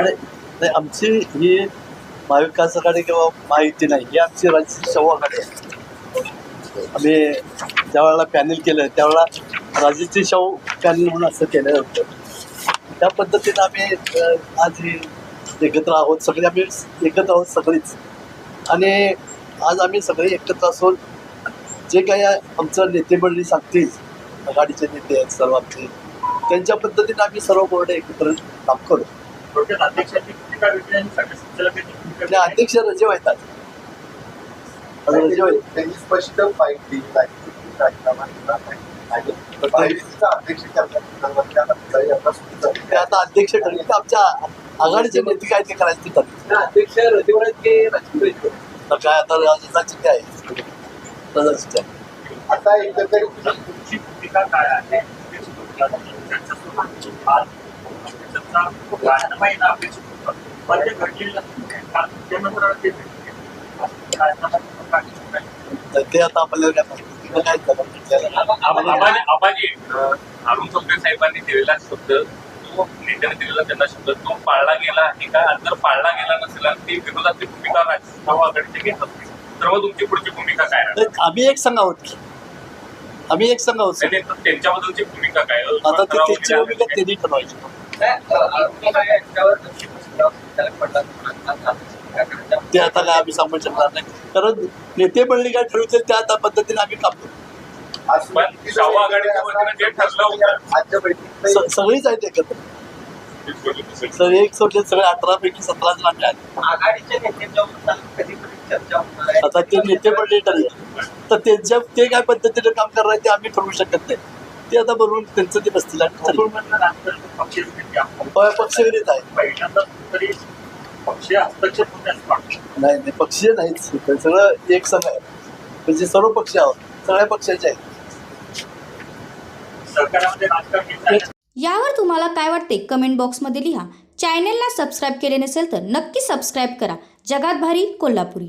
आणि नाही, आमची ही महाविकास आघाडी किंवा माहिती नाही ही आमची राजकीय शाहू आघाडी आहे. आम्ही ज्यावेळेला पॅनल केलं त्यावेळेला राजेची शाहू पॅनल म्हणून असं केलं होतं. त्या पद्धतीनं आम्ही आज ही एकत्र आहोत सगळे आम्ही एकत्र आहोत सगळीच. आणि आज आम्ही सगळे एकत्र असून जे काही आमचं नेते मंडळी सांगतील आघाडीचे नेते आहेत सर्व आमचे त्यांच्या पद्धतीनं आम्ही सर्व बोर्ड एकत्र काम करू. थोडक्यात अध्यक्षाची भूमिका वेगळी आणि संघसंचालकांची भूमिका आणि अध्यक्ष रजे येतात रजे आहेत. त्यांनी स्पष्ट माहिती दिली आहे की राजीनामा दिला नाही. आणि पाहिजेचा अध्यक्ष. ते आता अध्यक्ष ठरले. आमच्या आघाडीचे नेते काय ते करायचे ते ठरले. अध्यक्ष रजेवर आहेत की राजकीय तर काय आता राजाची काय आहे. राजाची काय आता एकंदरीत तुमची भूमिका काय आहे? ते आता आपल्याला काय अरुण चौधरी साहेबांनी दिलेला शब्द तो नेत्याने दिलेला त्यांना शब्द तो पाळला गेला आहे का? जर पाळला गेला नसेल आणि ती विरोधातली भूमिका राजभाऊ आघाडीची घेत असतील तर मग तुमची पुढची भूमिका काय आम्ही एक संघ आहोत की आम्ही एक संघ आहोत त्यांच्याबद्दलची भूमिका काय? आता ते त्यांची भूमिका त्यांनी ठरवायची. ते आता काय आम्ही सांगू शकणार नाही. कारण नेते मंडळी काय ठरवतील त्या त्या पद्धतीने आम्ही स- सगळीच आहेत एकत्र. सर एक सोडले सगळे अठरा पैकी सतरा जण आम्ही आहेत. आता ते नेते मंडळी ठरले. तर त्यांच्या ते काय पद्धतीने काम करणार आहे ते आम्ही ठरवू शकत नाही. ते आता बरोबर त्यांचं ते बसतील आणि पक्षविरहित आहे पक्षीय हस्तक्षेप नाही नाही पक्षीय नाहीच ते सगळं एक संघ आहे. म्हणजे सर्व पक्ष आहोत. सगळ्या पक्षाचे आहेत. यावर तुम्हाला काय वाटते? कमेंट बॉक्समध्ये लिहा. चॅनेलला सबस्क्राईब केले नसेल तर नक्की सबस्क्राईब करा. जगात भारी कोल्हापुरी.